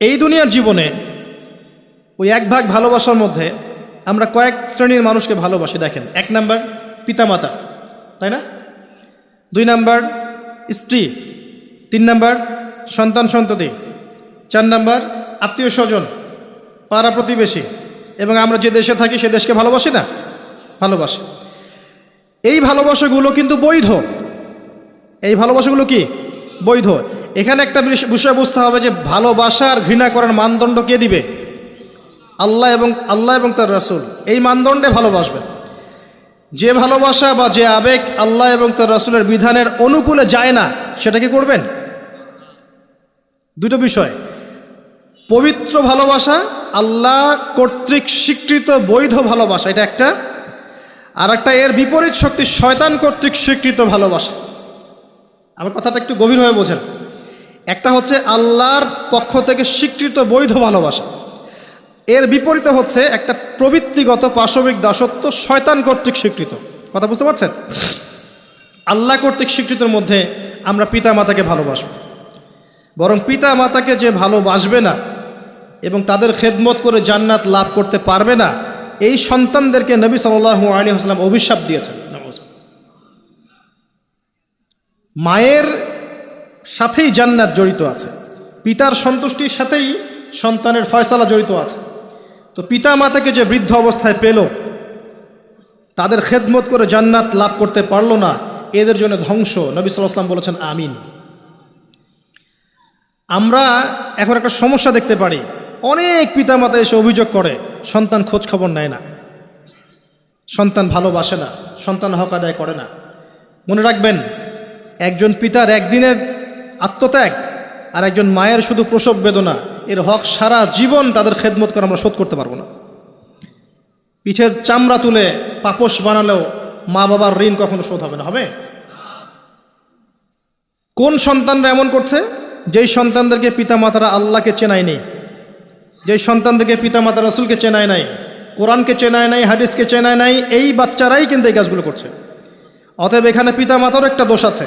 এই দুনিয়ার জীবনে ওই এক ভাগ ভালোবাসার মধ্যে আমরা কয়েক শ্রেণির মানুষকে ভালোবাসি, দেখেন। এক নাম্বার পিতামাতা, তাই না? দুই নাম্বার স্ত্রী, তিন নাম্বার সন্তান সন্ততি, চার নাম্বার আত্মীয় স্বজন, পাড়া প্রতিবেশী, এবং আমরা যে দেশে থাকি সে দেশকে ভালোবাসি না? ভালোবাসি। এই ভালোবাসাগুলো কিন্তু বৈধ। এই ভালোবাসাগুলো কি? বৈধ। এখানে একটা বিষ- বিষয় বুঝতে হবে যে ভালোবাসা আর ঘৃণা করার মানদণ্ড কে দিবে? আল্লাহ এবং আল্লাহ এবং তার রাসূল। এই মানদণ্ডে ভালোবাসবেন। যে ভালোবাসা বা যে আবেগ আল্লাহ এবং তার রাসূলের বিধানের অনুকূলে যায় না, সেটা কি করবেন? দুটো বিষয়। পবিত্র ভালোবাসা, আল্লাহ কর্তৃক স্বীকৃত বৈধ ভালোবাসা, এটা একটা। আর একটা এর বিপরীত শক্তি শয়তান কর্তৃক স্বীকৃত ভালোবাসা। আমার কথাটা একটু গভীরভাবে বোঝেন। একটা হচ্ছে আল্লাহর পক্ষ থেকে স্বীকৃত বৈধ ভালোবাসা। এর বিপরীতে হচ্ছে একটা প্রবৃত্তিগত পাশবিক দাসত্ব শয়তান কর্তৃক স্বীকৃত। কথা বুঝতে পারছেন? আল্লাহ কর্তৃক স্বীকৃতির মধ্যে আমরা পিতা মাতাকে ভালোবাসব। বরং পিতা মাতাকে যে ভালোবাসবে না এবং তাদের খেদমত করে জান্নাত লাভ করতে পারবে না, এই সন্তানদেরকে নবী সাল্লাহ আলী হাসলাম অভিশাপ দিয়েছেন। মায়ের সাথেই জান্নাত জড়িত আছে। পিতার সন্তুষ্টির সাথেই সন্তানের ফয়সালা জড়িত আছে। তো পিতা মাতাকে যে বৃদ্ধ অবস্থায় পেল, তাদের খেদমত করে জান্নাত লাভ করতে পারল না, এদের জন্য ধ্বংস। নবী সাল্লাম বলেছেন, আমিন। আমরা এখন একটা সমস্যা দেখতে পারি। অনেক পিতামাতা এসে অভিযোগ করে, সন্তান খোঁজ খবর নেয় না। সন্তান ভালোবাসে না, সন্তান হক আদায় করে না। মনে রাখবেন, একজন পিতার একদিনের আত্মত্যাগ আর একজন মায়ের শুধু প্রসব বেদনা, এর হক সারা জীবন তাদের খেদমত করে আমরা শোধ করতে পারব না। পিঠের চামড়া তুলে পাপস বানালেও মা বাবার ঋণ কখনো শোধ হবে না, হবে? কোন সন্তানরা এমন করছে? যেই সন্তানদেরকে পিতামাতারা আল্লাহকে নেই, যেই সন্তানদেরকে পিতামাতা রসুলকে চেনায় নাই, কোরআনকে চেনায় নাই, হাদিসকে চেনায় নাই, এই বাচ্চারাই কিন্তু এই কাজগুলো করছে। অতএব এখানে পিতামাতারও একটা দোষ আছে।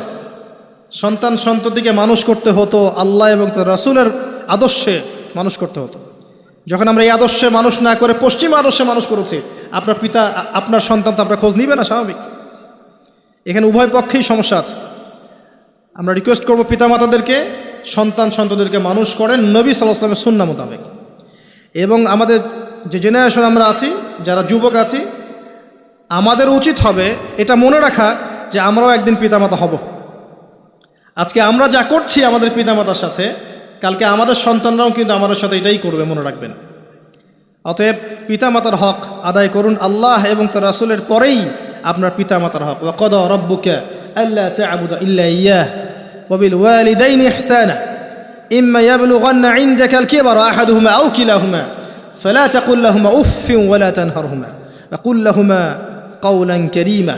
সন্তান সন্ততিকে মানুষ করতে হতো, আল্লাহ এবং তার রাসুলের আদর্শে মানুষ করতে হতো। যখন আমরা এই আদর্শে মানুষ না করে পশ্চিম আদর্শে মানুষ করেছি, আপনার পিতা, আপনার সন্তান তো আপনার খোঁজ নিবে না, স্বাভাবিক। এখানে উভয় পক্ষেই সমস্যা আছে। আমরা রিকোয়েস্ট করব পিতামাতাদেরকে, সন্তান সন্ততিদেরকে মানুষ করেন নবী সাল্লাহ সাল্লামের সুন্না মোতাবেক। এবং আমাদের যে জেনারেশন আমরা আছি, যারা যুবক আছি, আমাদের উচিত হবে এটা মনে রাখা যে আমরাও একদিন পিতামাতা হব। আজকে আমরা যা করছি আমাদের পিতামাতার সাথে কালকে আমাদের সন্তানরাও কিন্তু আমাদের সাথে এটাই করবে মনে রাখবেন অতএব পিতামাতার হক আদায় করুন আল্লাহ এবং তার রাসুলের পরেই আপনার পিতামাতার হক ওয়াকদ রব্বুকা আল্লাহ তা'বুদা ইল্লা ইয়াহ ওয়াবিল ওয়ালিদাইনি ইহসানা ইম্মা ইয়াবলুগান্না ইনদাকা আল-কিবর আহাদুহুমা আও কিলাহুমা فلا تقل لهما اف ولا تنهرهما وقل لهما قولا كريما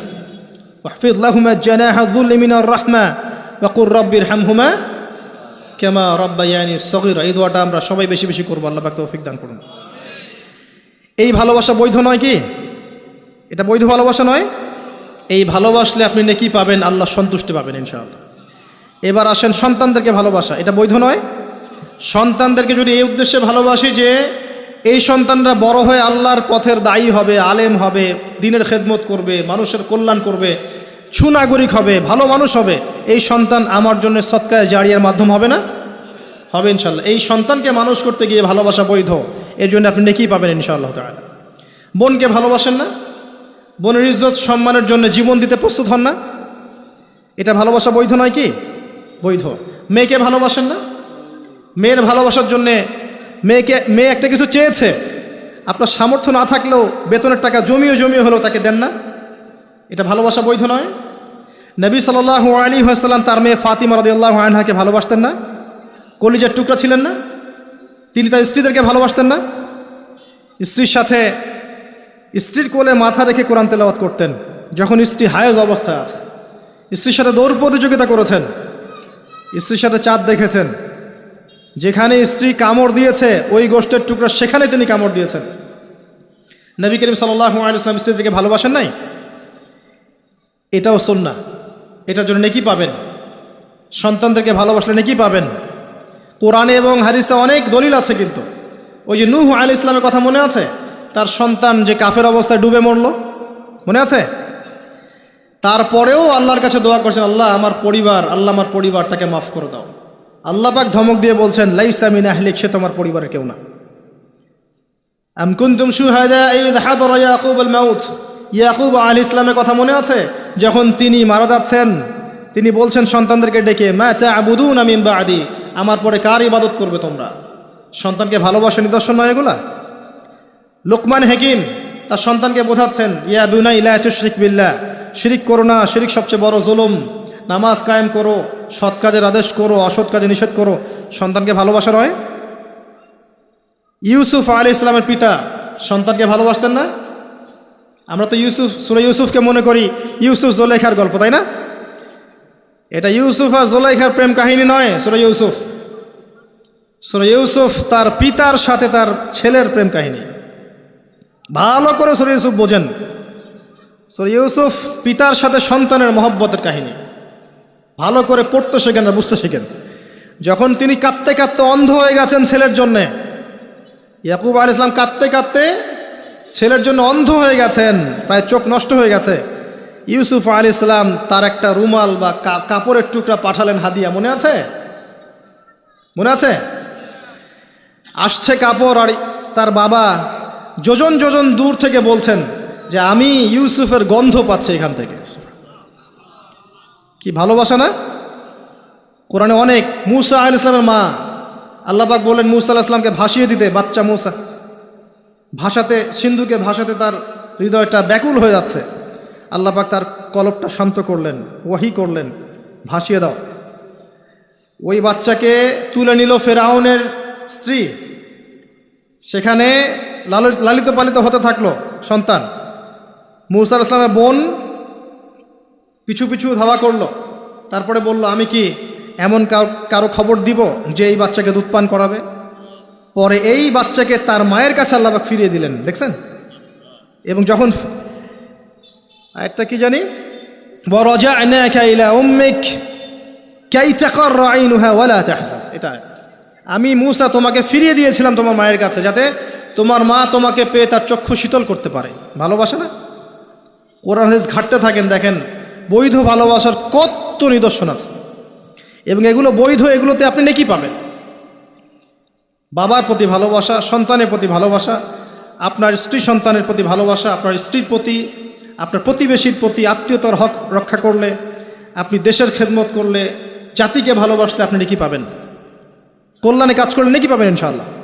واحفظ لهما جناح الذل من الرحمة বাকুর রব্বির হামহুমা কেমা রব্বাইয়ানি সগির এই দোয়াটা আমরা সবাই বেশি বেশি করব। আল্লাহ পাক তৌফিক দান করুন। এই ভালোবাসা বৈধ নয় কি? এটা বৈধ ভালোবাসা নয়। এই ভালোবাসলে আপনি নেকি পাবেন, আল্লাহ সন্তুষ্টি পাবেন ইনশাআল্লাহ। এবার আসেন সন্তানদেরকে ভালোবাসা। এটা বৈধ নয়। সন্তানদেরকে যদি এই উদ্দেশ্যে ভালোবাসি যে, এই সন্তানরা বড় হয়ে আল্লাহর পথের দায়ী হবে, আলেম হবে, দিনের খেদমত করবে, মানুষের কল্যাণ করবে সুনাগরিক হবে, ভালো মানুষ হবে, এই সন্তান আমার জন্য সৎকায় জারিয়ার মাধ্যম হবে না? হবে ইনশাল্লাহ এই সন্তানকে মানুষ করতে গিয়ে ভালোবাসা বৈধ এর জন্য আপনি নেকি পাবেন ইনশাআল্লাহ তাআলা। বোনকে ভালোবাসেন না? বোনের ইজ্জত সম্মানের জন্য জীবন দিতে প্রস্তুত হন না? এটা ভালোবাসা বৈধ নয় কি? বৈধ। মেয়েকে ভালোবাসেন না? মেয়ের ভালোবাসার জন্যে মেয়েকে, মেয়ে একটা কিছু চেয়েছে, আপনার সামর্থ্য না থাকলেও বেতনের টাকা জমিয়ে জমিয়ে হলেও তাকে দেন না? এটা ভালোবাসা বৈধ নয়? নবী সাল্লাহ আলী হাসাল্লাম তার মেয়ে ফাতিমা রদিয়াল্লাহ আনহাকে ভালোবাসতেন না? কলিজার টুকরা ছিলেন না? তিনি তার স্ত্রীদেরকে ভালোবাসতেন না? স্ত্রীর সাথে স্ত্রীর কোলে মাথা রেখে কোরআন তেলাওয়াত করতেন, যখন স্ত্রী হায়েজ অবস্থায় আছে। স্ত্রীর সাথে দৌড় প্রতিযোগিতা করেছেন, স্ত্রীর সাথে চাঁদ দেখেছেন। যেখানে স্ত্রী কামড় দিয়েছে, ওই গোষ্ঠের টুকরা সেখানে তিনি কামড় দিয়েছেন। নবী করিম সাল্লাহ আলাইসলাম স্ত্রীদেরকে ভালোবাসেন নাই? এটাও সন্না এটার জন্য নেকি পাবেন। সন্তানদেরকে ভালোবাসলে নেকি পাবেন। কোরআনে এবং হাদিসে অনেক দলিল আছে কিন্তু। ওই যে নূহ আলী ইসলামের কথা মনে আছে? তার সন্তান যে কাফের অবস্থায় ডুবে মরল। মনে আছে? তারপরেও আল্লাহর কাছে দোয়া করছেন, আল্লাহ, আমার পরিবার, আল্লাহ আমার পরিবার তাকে মাফ করে দাও। আল্লাহ পাক ধমক দিয়ে বলছেন লাইসামিন আহলিক, সে তোমার পরিবারের কেউ না। আম কুনতুম শুহাদা ইদ হাদরা ইয়াকুব আল মাউত? ইয়াকুব আলী ইসলামের কথা মনে আছে? যখন তিনি মারা যাচ্ছেন, তিনি বলছেন সন্তানদেরকে ডেকে, মা চা আবুদুন আমিন বাদি, আমার পরে কার ইবাদত করবে তোমরা? সন্তানকে ভালোবাসা নিদর্শন নয় এগুলা? লোকমান হেকিম তার সন্তানকে বোঝাচ্ছেন, ইয়া বিনা ইলা তুশরিক বিল্লা শিরিক করো না, শিরিক সবচেয়ে বড় জুলুম। নামাজ কায়েম করো, সৎ কাজের আদেশ করো, অসৎ কাজে নিষেধ করো। সন্তানকে ভালোবাসা নয়? ইউসুফ আলী ইসলামের পিতা সন্তানকে ভালোবাসতেন না? আমরা তো ইউসুফ, সুরে ইউসুফকে মনে করি ইউসুফ জোলেখার গল্প, তাই না? এটা ইউসুফ আর জোলেখার প্রেম কাহিনী নয়, সুরে ইউসুফ। সুরে ইউসুফ তার পিতার সাথে তার ছেলের প্রেম কাহিনী। ভালো করে সুরে ইউসুফ বোঝেন। সুরে ইউসুফ পিতার সাথে সন্তানের মহব্বতের কাহিনী। ভালো করে পড়তে শেখেন না বুঝতে শেখেন। যখন তিনি কাঁদতে কাঁদতে অন্ধ হয়ে গেছেন ছেলের জন্যে, ইয়াকুব আল ইসলাম কাঁদতে কাঁদতে ছেলের জন্য অন্ধ হয়ে গেছেন, প্রায় চোখ নষ্ট হয়ে গেছে। ইউসুফ আল ইসলাম তার একটা রুমাল বা কাপড়ের টুকরা পাঠালেন হাদিয়া, মনে আছে? মনে আছে? আসছে কাপড় আর তার বাবা যোজন যোজন দূর থেকে বলছেন যে, আমি ইউসুফের গন্ধ পাচ্ছি এখান থেকে। কি ভালোবাসা না? কোরআনে অনেক মুসা আল ইসলামের মা আল্লাপাক বললেন মুসা আল ইসলামকে ভাসিয়ে দিতে, বাচ্চা মুসা। ভাষাতে, সিন্ধুকে ভাষাতে তার হৃদয়টা ব্যাকুল হয়ে যাচ্ছে। আল্লাপাক তার কলপটা শান্ত করলেন, ওয়াহি করলেন, ভাসিয়ে দাও। ওই বাচ্চাকে তুলে নিল ফেরাউনের স্ত্রী। সেখানে লালিত লালিত পালিত হতে থাকল সন্তান। মুসা আল ইসলামের বোন পিছু পিছু ধাওয়া করল। তারপরে বলল, আমি কি এমন কারও কারও খবর দিব যে এই বাচ্চাকে দুধ পান করাবে? পরে এই বাচ্চাকে তার মায়ের কাছে আল্লাহবাক ফিরিয়ে দিলেন, দেখছেন? এবং যখন আরেকটা কি জানি? এটা আমি মুসা তোমাকে ফিরিয়ে দিয়েছিলাম তোমার মায়ের কাছে যাতে তোমার মা তোমাকে পেয়ে তার চক্ষু শীতল করতে পারে। ভালোবাসে না? কোরআন হাদিস ঘাটতে থাকেন, দেখেন, বৈধ ভালোবাসার কত নিদর্শন আছে। এবং এগুলো বৈধ, এগুলোতে আপনি নেকি পাবেন। বাবার প্রতি ভালোবাসা, সন্তানের প্রতি ভালোবাসা, আপনার স্ত্রী সন্তানের প্রতি ভালোবাসা, আপনার স্ত্রীর প্রতি, আপনার প্রতিবেশীর প্রতি আত্মীয়তার হক রক্ষা করলে, আপনি দেশের খেদমত করলে, জাতিকে ভালোবাসলে আপনি নাকি পাবেন। কল্যাণে কাজ করলে নাকি পাবেন ইনশাআল্লাহ।